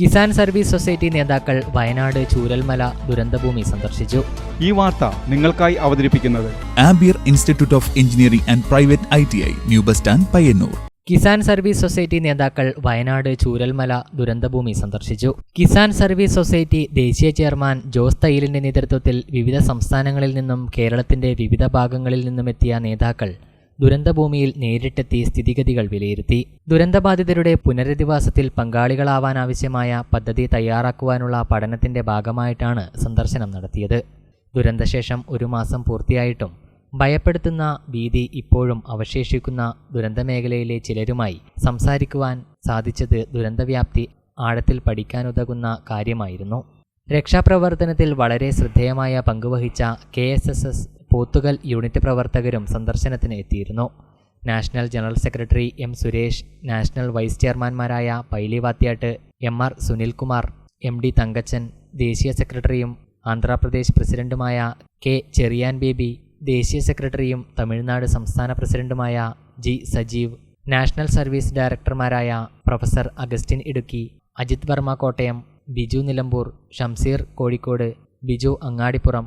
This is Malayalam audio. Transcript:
കിസാൻ സർവീസ് സൊസൈറ്റി നേതാക്കൾ വയനാട് ചൂരൽമല ദുരന്തഭൂമി സന്ദർശിച്ചു. ഈ വാർത്ത നിങ്ങൾക്കായി അവതരിപ്പിക്കുന്നത് ampere institute of engineering and private I T I new bus stand Payyanur. Kisan service society നേതാക്കൾ വയനാട് ചൂരൽമല ദുരന്തഭൂമി സന്ദർശിച്ചു. കിസാൻ സർവീസ് സൊസൈറ്റി ദേശീയ ചെയർമാൻ ജോസ് തയ്യലിന്റെ നേതൃത്വത്തിൽ വിവിധ സംസ്ഥാനങ്ങളിൽ നിന്നും കേരളത്തിന്റെ വിവിധ ഭാഗങ്ങളിൽ നിന്നും എത്തിയ നേതാക്കൾ ദുരന്തഭൂമിയിൽ നേരിട്ടെത്തി സ്ഥിതിഗതികൾ വിലയിരുത്തി. ദുരന്തബാധിതരുടെ പുനരധിവാസത്തിൽ പങ്കാളികളാവാനാവശ്യമായ പദ്ധതി തയ്യാറാക്കുവാനുള്ള പഠനത്തിന്റെ ഭാഗമായിട്ടാണ് സന്ദർശനം നടത്തിയത്. ദുരന്തശേഷം ഒരു മാസം പൂർത്തിയായിട്ടും ഭയപ്പെടുത്തുന്ന ഭീതി ഇപ്പോഴും അവശേഷിക്കുന്ന ദുരന്തമേഖലയിലെ ചിലരുമായി സംസാരിക്കുവാൻ സാധിച്ചത് ദുരന്തവ്യാപ്തി ആഴത്തിൽ പഠിക്കാനുതകുന്ന കാര്യമായിരുന്നു. രക്ഷാപ്രവർത്തനത്തിൽ വളരെ ശ്രദ്ധേയമായ പങ്കുവഹിച്ച K S S S Pothukal unit പ്രവർത്തകരും സന്ദർശനത്തിന് എത്തിയിരുന്നു. National general secretary M Suresh national vice ചെയർമാൻമാരായ Paily Vathyattu M R Sunilkumar M D Thankachan ദേശീയ സെക്രട്ടറിയും ആന്ധ്രാപ്രദേശ് പ്രസിഡന്റുമായ കെ ചെറിയാൻ ബേബി ദേശീയ സെക്രട്ടറിയും തമിഴ്നാട് സംസ്ഥാന പ്രസിഡന്റുമായ ജി സജീവ് നാഷണൽ സർവീസ് ഡയറക്ടർമാരായ പ്രൊഫസർ അഗസ്റ്റിൻ ഇടുക്കി അജിത് വർമ്മ കോട്ടയം ബിജു നിലമ്പൂർ ഷംസീർ കോഴിക്കോട് ബിജു അങ്ങാടിപ്പുറം